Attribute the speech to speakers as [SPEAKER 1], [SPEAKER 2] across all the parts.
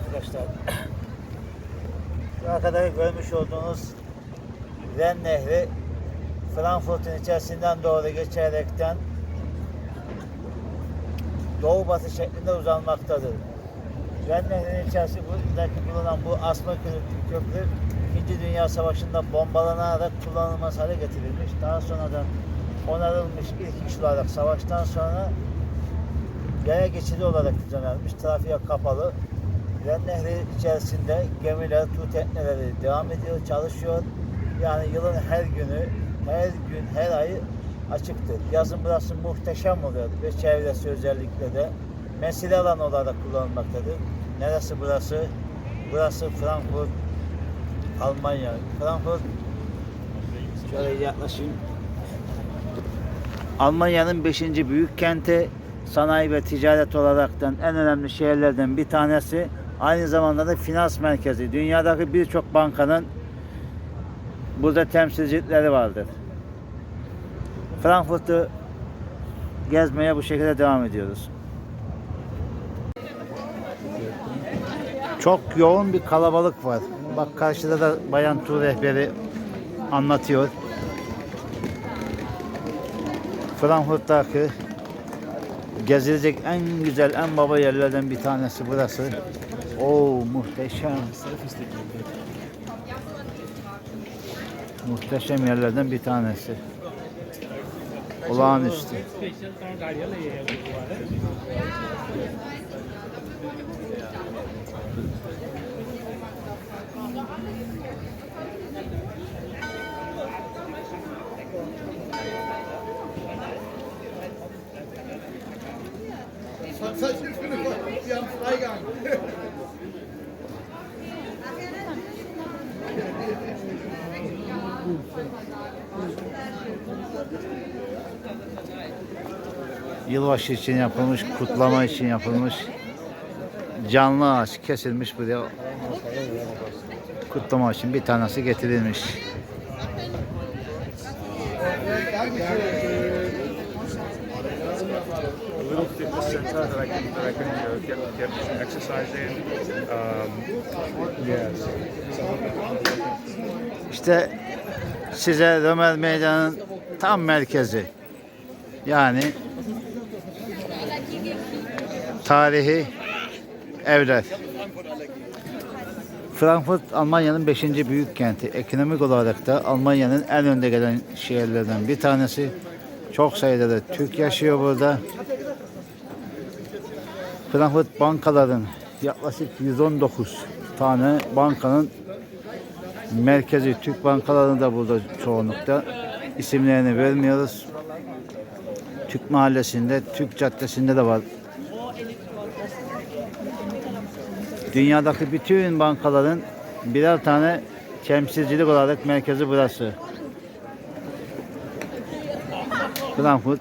[SPEAKER 1] arkadaşlar. Şu arkada görmüş olduğunuz Ren Nehri Frankfurt'un içerisinden doğru geçerekten doğu batı şeklinde uzanmaktadır. Ren Nehri'nin içerisindeki bulunan bu asma kö- köprü İkinci Dünya Savaşı'nda bombalanarak kullanılmaz hale getirilmiş. Daha sonradan onarılmış ilk iş olarak savaştan sonra yaya geçidi olarak düzenlenmiş. Trafiğe kapalı. Ren Nehri içerisinde gemiler, tur tekneleri devam ediyor, çalışıyor. Yani yılın her günü, her gün, her ayı açıktır. Yazın burası muhteşem oluyor ve çevresi özellikle de mesire alanı olarak kullanılmaktadır. Neresi burası? Burası Frankfurt, Almanya. Frankfurt, şöyle yaklaşayım. Almanya'nın 5. büyük kenti sanayi ve ticaret olaraktan en önemli şehirlerden bir tanesi. Aynı zamanda da finans merkezi. Dünyadaki birçok bankanın burada temsilcilikleri vardır. Frankfurt'u gezmeye bu şekilde devam ediyoruz. Çok yoğun bir kalabalık var. Bak karşıda da bayan tur rehberi anlatıyor. Frankfurt'taki gezilecek en güzel, en baba yerlerden bir tanesi burası. Oo muhteşem. Muhteşem yerlerden bir tanesi. Olağanüstü. Yılbaşı için yapılmış, kutlama için yapılmış canlı ağaç kesilmiş buraya kutlama için bir tanesi getirilmiş. İşte size Römer Meydanı'nın tam merkezi. Yani tarihi evler. Frankfurt Almanya'nın 5. büyük kenti. Ekonomik olarak da Almanya'nın en önde gelen şehirlerden bir tanesi. Çok sayıda da Türk yaşıyor burada. Frankfurt bankaların yaklaşık 119 tane bankanın merkezi Türk bankalarında da burada çoğunlukta isimlerini vermiyoruz. Türk mahallesinde, Türk caddesinde de var. Dünyadaki bütün bankaların birer tane temsilcilik olarak merkezi burası. Frankfurt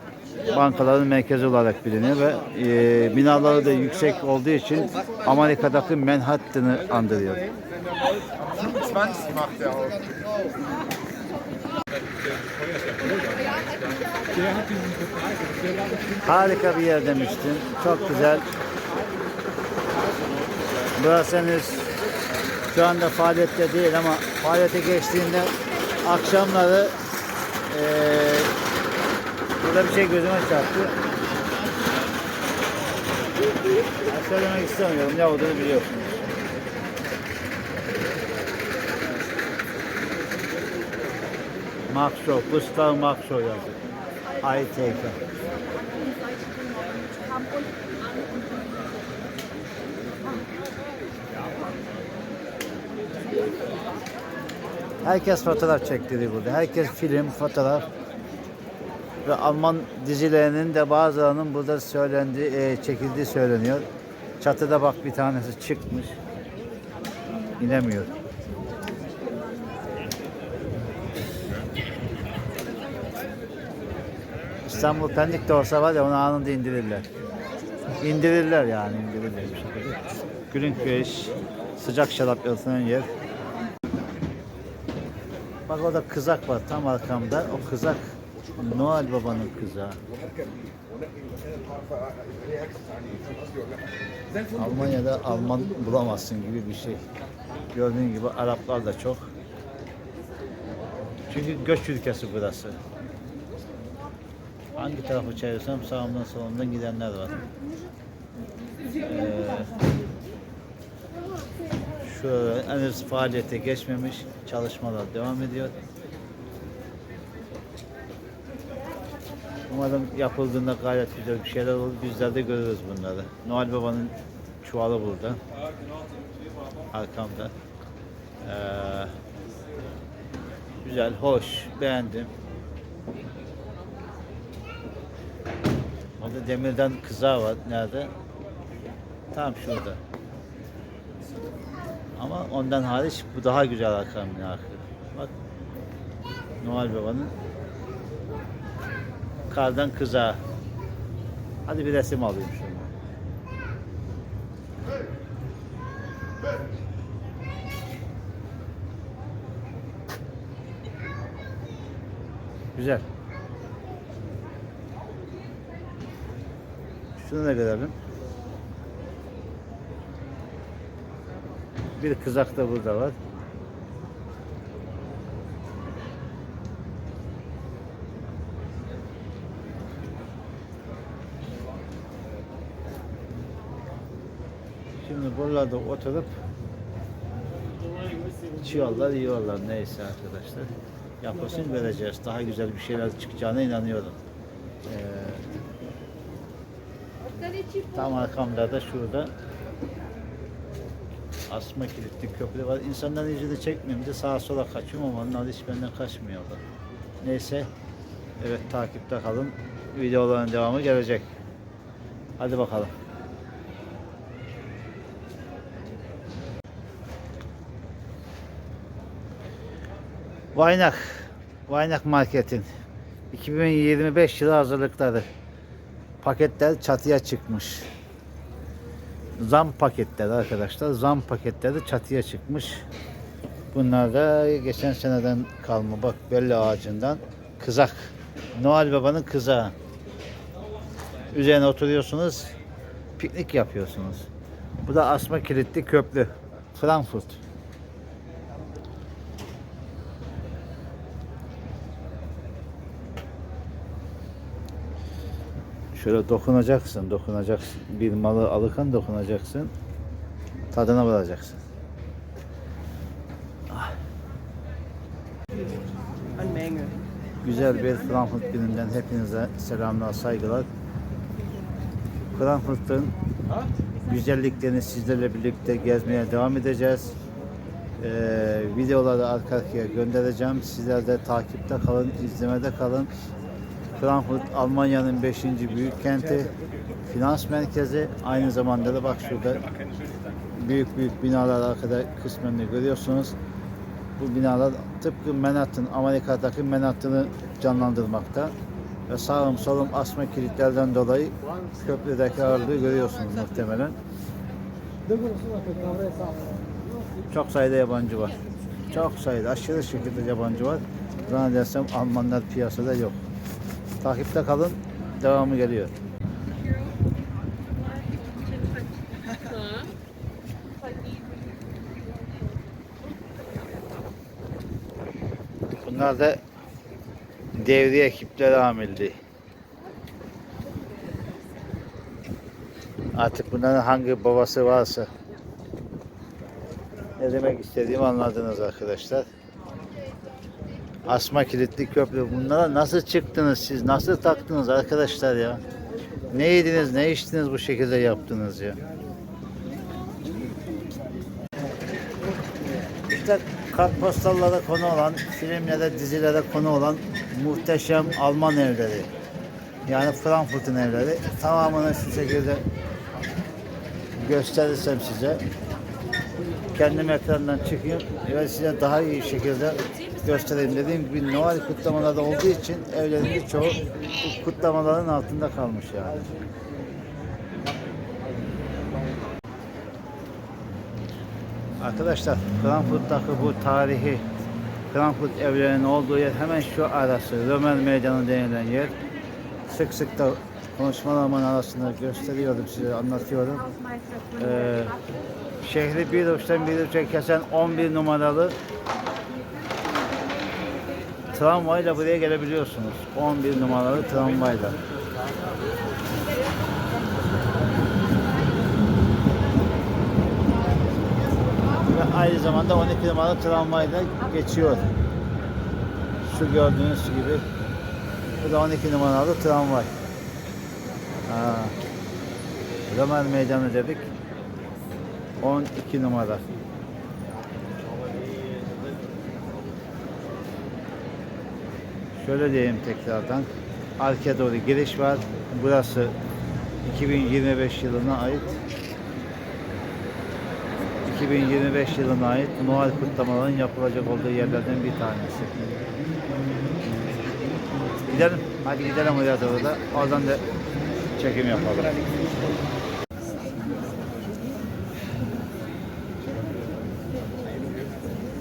[SPEAKER 1] bankaların merkezi olarak biliniyor ve e, binaları da yüksek olduğu için Amerika'daki Manhattan'ı andırıyor.
[SPEAKER 2] 20 macht auch.
[SPEAKER 1] Harika bir yer demiştin. Çok güzel. Burası henüz şu anda faaliyette değil ama faaliyete geçtiğinde akşamları eee burada bir şey gözüme çarptı. Ben söylemek istemiyorum. Ne olduğunu biliyorsunuz. Max Show, Gustav Max Show yazıyor. I Herkes fotoğraf çektiriyor burada. Herkes film, fotoğraf. Ve Alman dizilerinin de bazılarının burada söylendiği, e, çekildiği söyleniyor. Çatıda bak bir tanesi çıkmış. İnemiyor. İstanbul Pendik'te olsa var ya onu anında indirirler. İndirirler yani indirirler. Gülünköy sıcak şarap yatılan yer. Bak orada kızak var tam arkamda. O kızak Noel Baba'nın kızı. ha. Almanya'da Alman bulamazsın gibi bir şey. Gördüğün gibi Araplar da çok. Çünkü göç ülkesi burası. Hangi tarafı çevirsem sağımdan solumdan gidenler var. Ee, şöyle henüz faaliyete geçmemiş çalışmalar devam ediyor. Umarım yapıldığında gayet güzel bir şeyler olur. Bizler de görürüz bunları. Noel Baba'nın çuvalı burada. Arkamda. Ee, güzel, hoş, beğendim. Orada demirden kıza var. Nerede? Tam şurada. Ama ondan hariç bu daha güzel arkamın arkı. Bak. Noel Baba'nın kardan kıza. Hadi bir resim alayım şunu. Güzel. Şunu da görelim. Bir kızak da burada var. Şimdi buralarda oturup içiyorlar, yiyorlar neyse arkadaşlar. Yapısını vereceğiz. Daha güzel bir şeyler çıkacağına inanıyorum. Ee, tam arkamda da şurada asma kilitli köprü var. İnsanların çekmiyorum de sağa sola kaçıyorum ama onlar hiç benden kaçmıyorlar. Neyse, evet takipte kalın. Videoların devamı gelecek. Hadi bakalım. Vaynak, Vaynak Market'in 2025 yılı hazırlıkları. Paketler çatıya çıkmış. Zam paketleri arkadaşlar. Zam paketleri çatıya çıkmış. Bunlar da geçen seneden kalma. Bak belli ağacından kızak. Noel Baba'nın kızağı. Üzerine oturuyorsunuz. Piknik yapıyorsunuz. Bu da asma kilitli köprü. Frankfurt. Şöyle dokunacaksın, dokunacaksın. Bir malı alırken dokunacaksın. Tadına varacaksın. Güzel bir Frankfurt gününden hepinize selamlar, saygılar. Frankfurt'un güzelliklerini sizlerle birlikte gezmeye devam edeceğiz. Ee, videoları arka arkaya göndereceğim. Sizler de takipte kalın, izlemede kalın. Frankfurt Almanya'nın 5. büyük kenti. Finans merkezi. Aynı zamanda da bak şurada büyük büyük binalar arkada kısmen de görüyorsunuz. Bu binalar tıpkı Manhattan, Amerika'daki Manhattan'ı canlandırmakta. Ve sağım solum asma kilitlerden dolayı köprüdeki ağırlığı görüyorsunuz muhtemelen. Çok sayıda yabancı var. Çok sayıda, aşırı şekilde yabancı var. Zannedersem Almanlar piyasada yok. Takipte kalın. Devamı geliyor. Bunlar da devriye ekipleri amildi. Artık bunların hangi babası varsa ne demek istediğimi anladınız arkadaşlar. Asma kilitli köprü. Bunlara nasıl çıktınız siz? Nasıl taktınız arkadaşlar ya? Ne yediniz, ne içtiniz bu şekilde yaptınız ya? İşte kartpostallara konu olan, filmlere, dizilere konu olan muhteşem Alman evleri. Yani Frankfurt'un evleri. Tamamını şu şekilde gösterirsem size kendim ekrandan çıkayım ve size daha iyi şekilde göstereyim. Dediğim gibi Noel kutlamaları olduğu için evlerin birçoğu kutlamaların altında kalmış yani. Arkadaşlar Frankfurt'taki bu tarihi Frankfurt evlerinin olduğu yer hemen şu arası. Römer Meydanı denilen yer. Sık sık da konuşmalarımın arasında gösteriyorum size, anlatıyorum. Ee, şehri bir uçtan bir uça kesen 11 numaralı tramvayla buraya gelebiliyorsunuz. 11 numaralı tramvayla. Ve aynı zamanda 12 numaralı tramvayla geçiyor. Şu gördüğünüz gibi. Bu da 12 numaralı tramvay. Ha. Römer Meydanı dedik. 12 numara. Şöyle diyeyim tekrardan. Arka doğru giriş var. Burası 2025 yılına ait 2025 yılına ait Noel kutlamalarının yapılacak olduğu yerlerden bir tanesi. Gidelim. Hadi gidelim oraya doğru da. Oradan da çekim yapalım.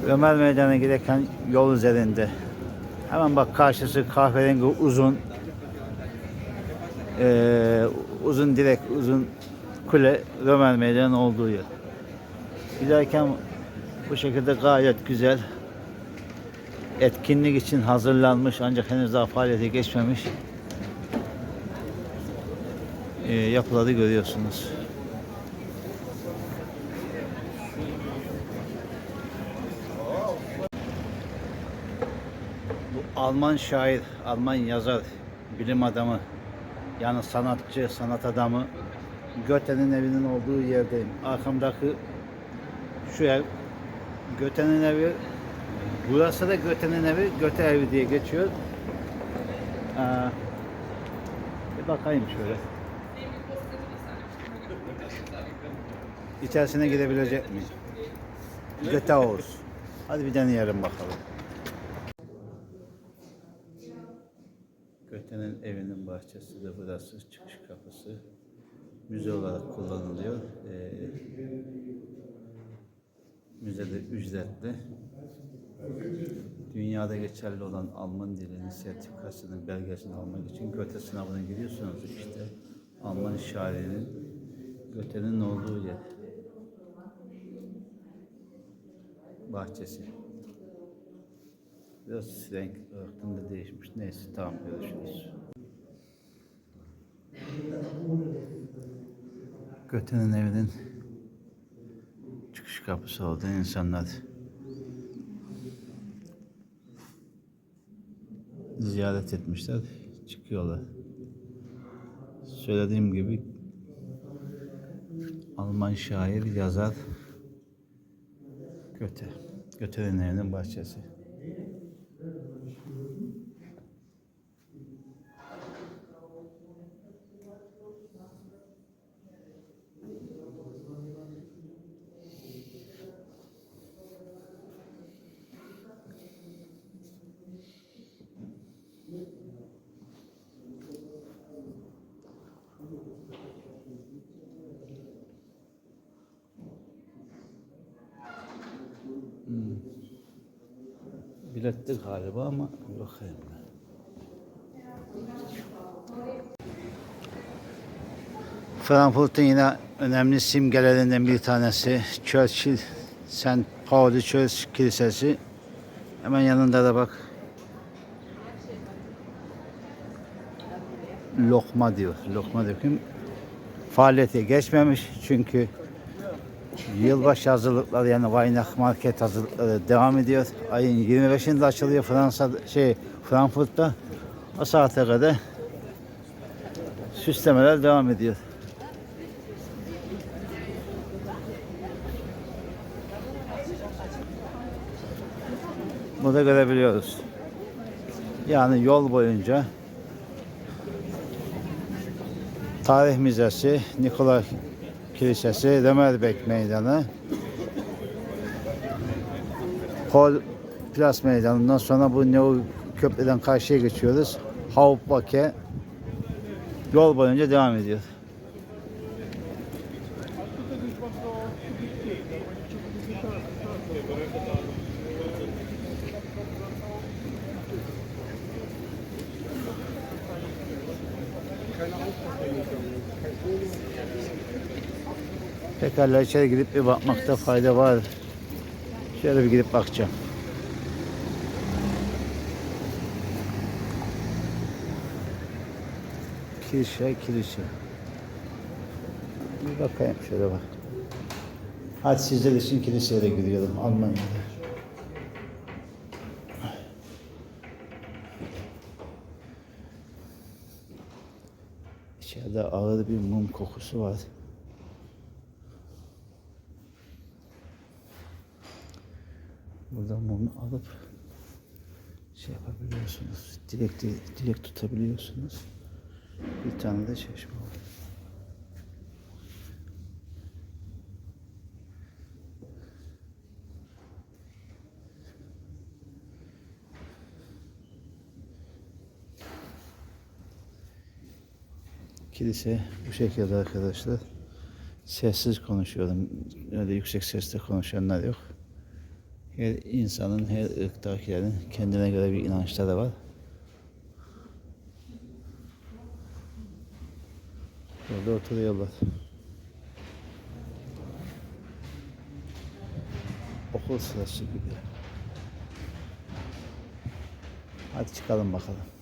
[SPEAKER 1] Ömer Meydanı'na giderken yol üzerinde. Hemen bak karşısı kahverengi uzun eee, uzun direk uzun kule Ömer Meydanı olduğu yer. Giderken bu şekilde gayet güzel etkinlik için hazırlanmış ancak henüz daha faaliyete geçmemiş eee, yapıları görüyorsunuz. Alman şair, Alman yazar, bilim adamı, yani sanatçı, sanat adamı Göte'nin evinin olduğu yerdeyim. Arkamdaki şu ev Göte'nin evi. Burası da Göte'nin evi, Göte evi diye geçiyor. Ee, bir bakayım şöyle. İçerisine girebilecek miyim? Göte House. Hadi bir deneyelim bakalım. Göte'nin evinin bahçesi de burası, çıkış kapısı. Müze olarak kullanılıyor. Ee, müzede ücretli. Dünyada geçerli olan Alman dilinin sertifikasının belgesini almak için Göte sınavına giriyorsunuz işte. Alman şairinin Göte'nin olduğu yer. Bahçesi. Biraz renk hakkında değişmiş. Neyse tamam görüşürüz. Göte'nin evinin çıkış kapısı oldu. İnsanlar ziyaret etmişler. Çıkıyorlar. Söylediğim gibi Alman şair, yazar Göte. Göte'nin evinin bahçesi. Biletti galiba ama bakayım ben. Frankfurt'un yine önemli simgelerinden bir tanesi Churchill St. Pauli Church Kilisesi. Hemen yanında da bak lokma diyor. Lokma döküm faaliyete geçmemiş çünkü Yılbaşı hazırlıkları yani Weihnacht Market hazırlıkları devam ediyor. Ayın 25'inde açılıyor Fransa şey Frankfurt'ta. O saate kadar süslemeler devam ediyor. Burada görebiliyoruz. Yani yol boyunca Tarih Müzesi, Nikola Kilisesi, Römerbek Meydanı, Kol Plas Meydanı'ndan sonra bu Neu Köprüden karşıya geçiyoruz. Hauptbake yol boyunca devam ediyor. Pekala içeri gidip bir bakmakta fayda var. Şöyle bir gidip bakacağım. Kilise, kilise. Bir bakayım şöyle bak. Hadi sizler için kiliseye de gidiyorum Almanya'da. İçeride ağır bir mum kokusu var. Alıp şey yapabiliyorsunuz. Dilek, dilek tutabiliyorsunuz. Bir tane de çeşme var. Kilise bu şekilde arkadaşlar. Sessiz konuşuyorum. Öyle yüksek sesle konuşanlar yok. Her insanın, her ırktakilerin kendine göre bir inançları var. Burada oturuyorlar. Okul sırası gibi. Hadi çıkalım bakalım.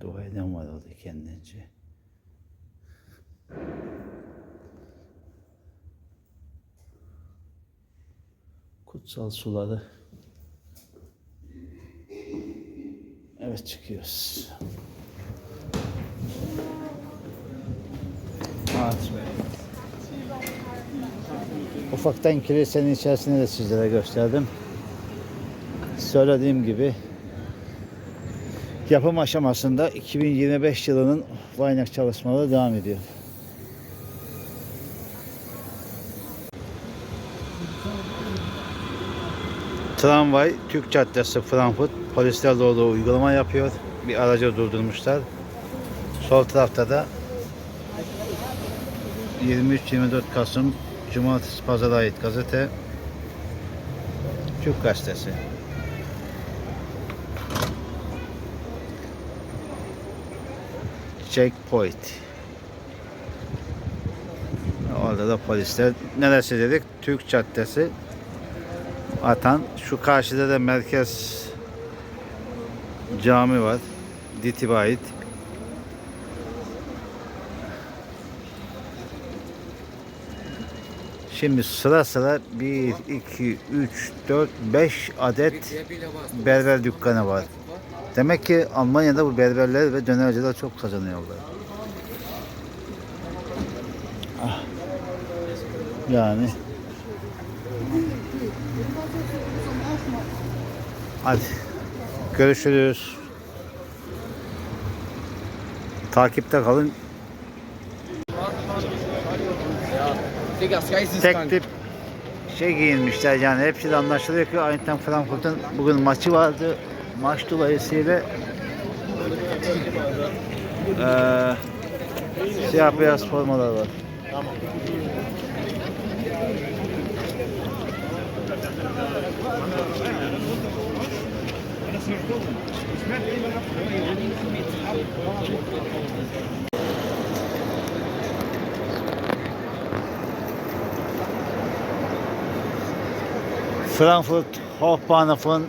[SPEAKER 1] Tane dua orada kendince. Kutsal suları. Evet çıkıyoruz. Evet. Ufaktan kilisenin içerisini de sizlere gösterdim. Söylediğim gibi yapım aşamasında 2025 yılının Vaynak çalışmaları devam ediyor. Tramvay Türk Caddesi Frankfurt polisler doğru uygulama yapıyor. Bir aracı durdurmuşlar. Sol tarafta da 23-24 Kasım Cumartesi Pazar'a ait gazete Türk Gazetesi. Checkpoint. Orada da polisler. Neresi dedik? Türk Caddesi. Atan. Şu karşıda da merkez cami var. Ditib'e ait. Şimdi sıra sıra 1, 2, 3, 4, 5 adet berber dükkanı var. Demek ki Almanya'da bu berberler ve dönerciler çok kazanıyorlar. Ah. Yani. Hadi. Görüşürüz. Takipte kalın. Tek tip şey giyinmişler yani hepsi de anlaşılıyor ki Eintracht Frankfurt'un bugün maçı vardı. Maç dolayısıyla eee siyah beyaz formalar var. Frankfurt Hauptbahnhof'un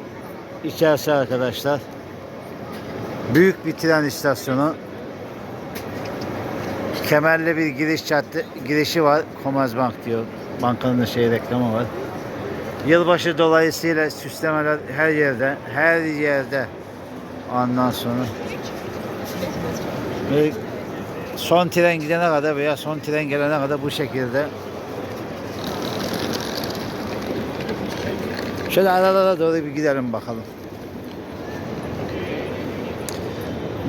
[SPEAKER 1] içerisi arkadaşlar. Büyük bir tren istasyonu. Kemerli bir giriş cadde, girişi var. Commerzbank diyor. Bankanın da şey reklamı var. Yılbaşı dolayısıyla süslemeler her yerde. Her yerde. Ondan sonra. Ve son tren gidene kadar veya son tren gelene kadar bu şekilde Şöyle aralara doğru bir gidelim bakalım.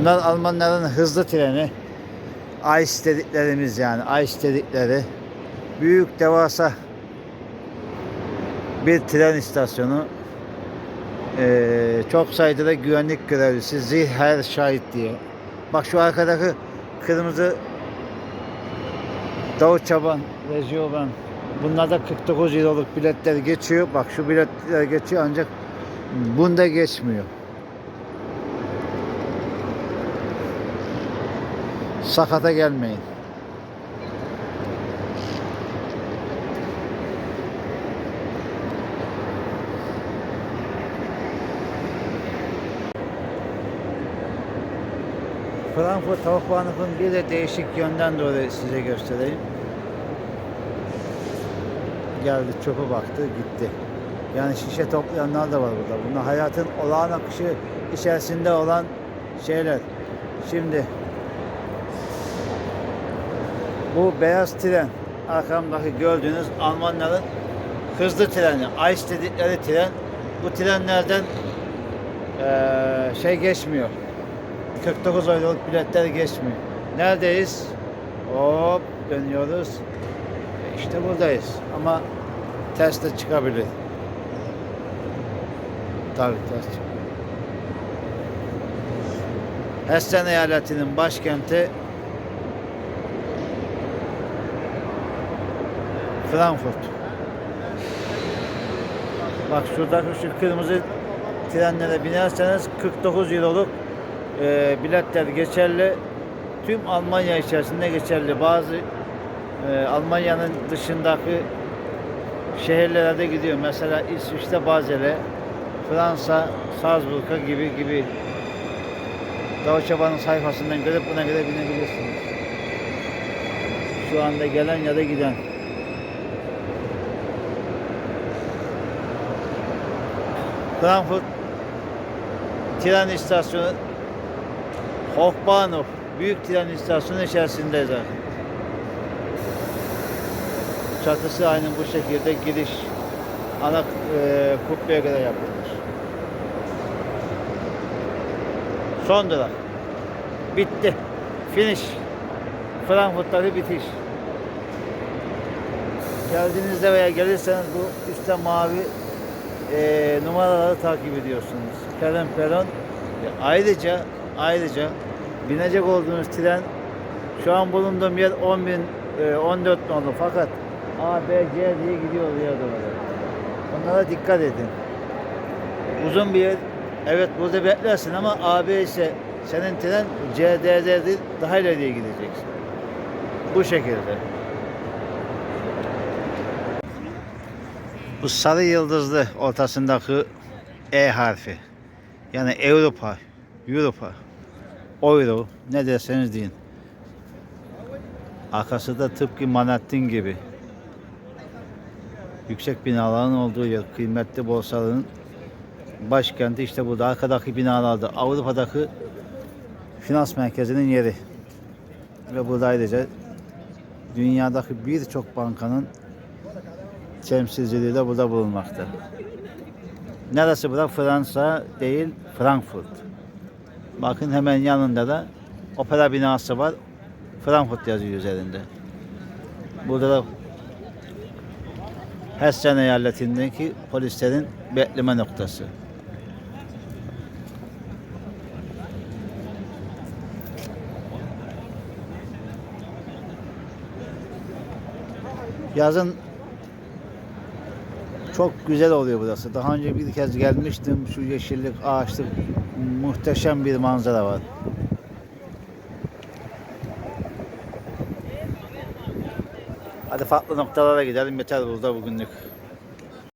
[SPEAKER 1] Bunlar Almanların hızlı treni. Ice dediklerimiz yani. Ice dedikleri. Büyük devasa bir tren istasyonu. Ee, çok sayıda da güvenlik görevlisi Ziher Şahit diye. Bak şu arkadaki kırmızı Davut Çaban, Rejiyoban. Bunlarda 49 euroluk biletler geçiyor. Bak şu biletler geçiyor ancak bunda geçmiyor. Sakata gelmeyin. Frankfurt Hauptbahnhof'un bir de değişik yönden dolayı size göstereyim. Geldi çöpe baktı gitti. Yani şişe toplayanlar da var burada. Bunlar hayatın olağan akışı içerisinde olan şeyler. Şimdi bu beyaz tren arkamdaki gördüğünüz Almanların hızlı treni, Ice dedikleri tren. Bu trenlerden eee, şey geçmiyor. 49 euroluk biletler geçmiyor. Neredeyiz? Hop dönüyoruz. İşte buradayız. Ama ters de çıkabilir. Tabii ters çıkıyor. Hessen eyaletinin başkenti Frankfurt. Bak şuradaki şu kırmızı trenlere binerseniz 49 euroluk e, biletler geçerli. Tüm Almanya içerisinde geçerli. Bazı e, Almanya'nın dışındaki şehirlere de gidiyor. Mesela İsviçre Bazel'e, Fransa Salzburg'a gibi gibi Bahn'ın sayfasından görüp buna göre binebilirsiniz. Şu anda gelen ya da giden. Frankfurt tren istasyonu Hochbahnhof büyük tren istasyonu içerisindeyiz artık. Çatısı aynı bu şekilde giriş ana e, kubbeye göre yapılmış. Son durak. Bitti. Finish. Frankfurt'taki bitiş. Geldiğinizde veya gelirseniz bu üstte mavi e, numaraları takip ediyorsunuz. Peron peron. Ve ayrıca ayrıca binecek olduğunuz tren şu an bulunduğum yer 10 bin, e, 14 nolu fakat A, B, C diye gidiyor oraya doğru. Onlara dikkat edin. Uzun bir yer. Evet burada beklersin ama A, B ise senin tren C, D, D değil daha ileriye gideceksin. Bu şekilde. Bu sarı yıldızlı ortasındaki E harfi. Yani Avrupa, Avrupa, Euro ne derseniz deyin. Arkası da tıpkı Manhattan gibi. Yüksek binaların olduğu yer, kıymetli borsaların başkenti işte burada. Arkadaki binalarda Avrupa'daki finans merkezinin yeri. Ve burada ayrıca dünyadaki birçok bankanın temsilciliği de burada bulunmakta. Neresi bura? Fransa değil, Frankfurt. Bakın hemen yanında da opera binası var. Frankfurt yazıyor üzerinde. Burada da Hessen eyaletindeki polislerin bekleme noktası. Yazın çok güzel oluyor burası. Daha önce bir kez gelmiştim. Şu yeşillik, ağaçlık muhteşem bir manzara var. Hadi farklı noktalara gidelim. Yeter burada bugünlük.